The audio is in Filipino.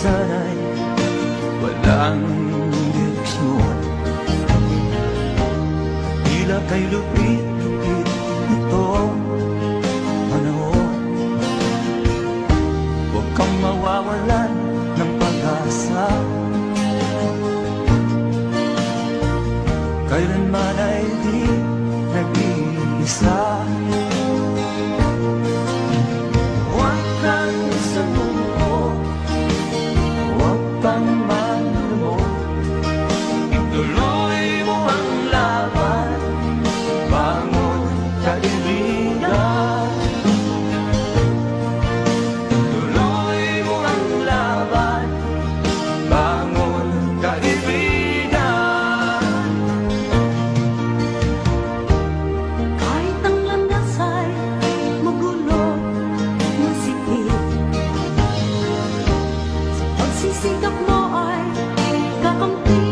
sana'y. Walang direksyon Tila kay lupit-lupit itong panahon. Huwag kang mawawalan ng pag-asa. Kailanman ay di nag-iisa kaibigan Tuloy mo ang laban Bangon kaibigan Kahit ang landas magulo, masipit Sa pagsisikap mo ay kakamtin